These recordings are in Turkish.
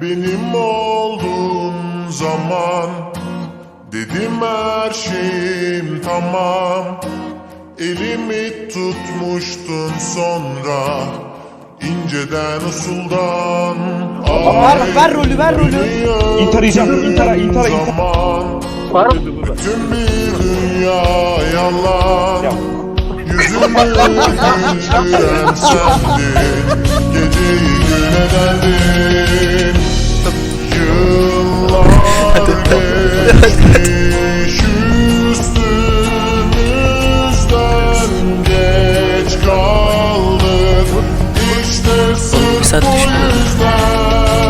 benim olduğun zaman. Dedim her şeyim tamam. Elimi tutmuştun sonra. İnceden usuldan Ver, ver rolü, ver rolü. İntihar yiyeceğim, intihara, intihara, intihara. Zaman Var Tüm bir dünya yalan. Yüzümü güldüren sendin Geceyi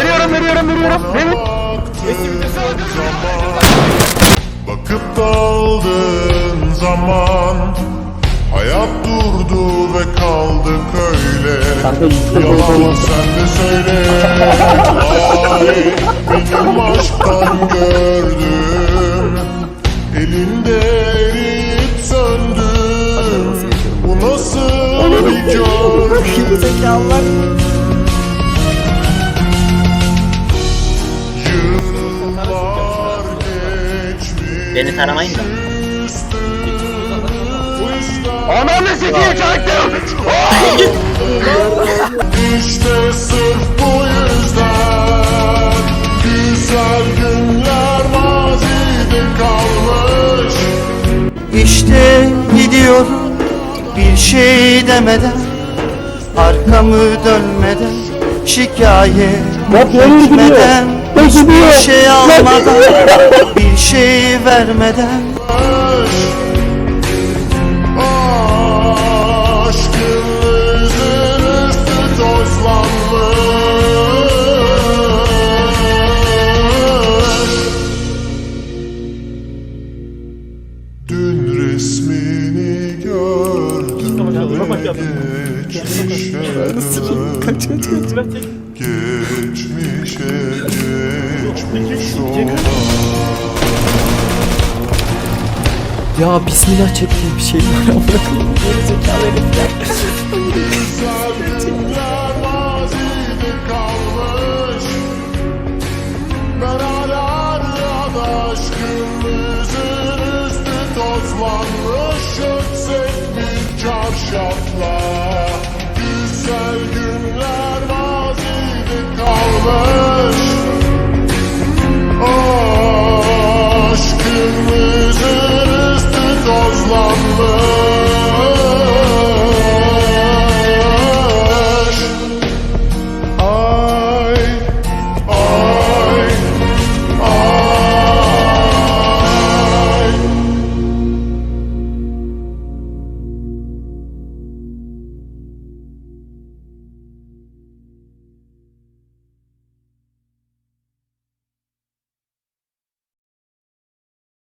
Veriyorum veriyorum veriyorum. Verin. Bakıp kaldığın zaman Hayat durdu ve kaldık öyle. Yalan sen de söyle. Ay benim aşktan gördüm. Elinde eriyip söndüm. Bu nasıl bir gördüm Beni taramayın da. Ananı sikeyim çaktım. İşte sırf bu yüzden Güzel günler mazide kalmış İşte gidiyorum bir şey demeden Arkamı dönmeden Şikayet etmeden Hiçbir şey almadan şey vermeden. Dün resmini gördüm geçmişe Geçmişe geçmiş olan Ya bismillah çektiğim bir şey var ama gerizekalı herifler. Ben hala aşkım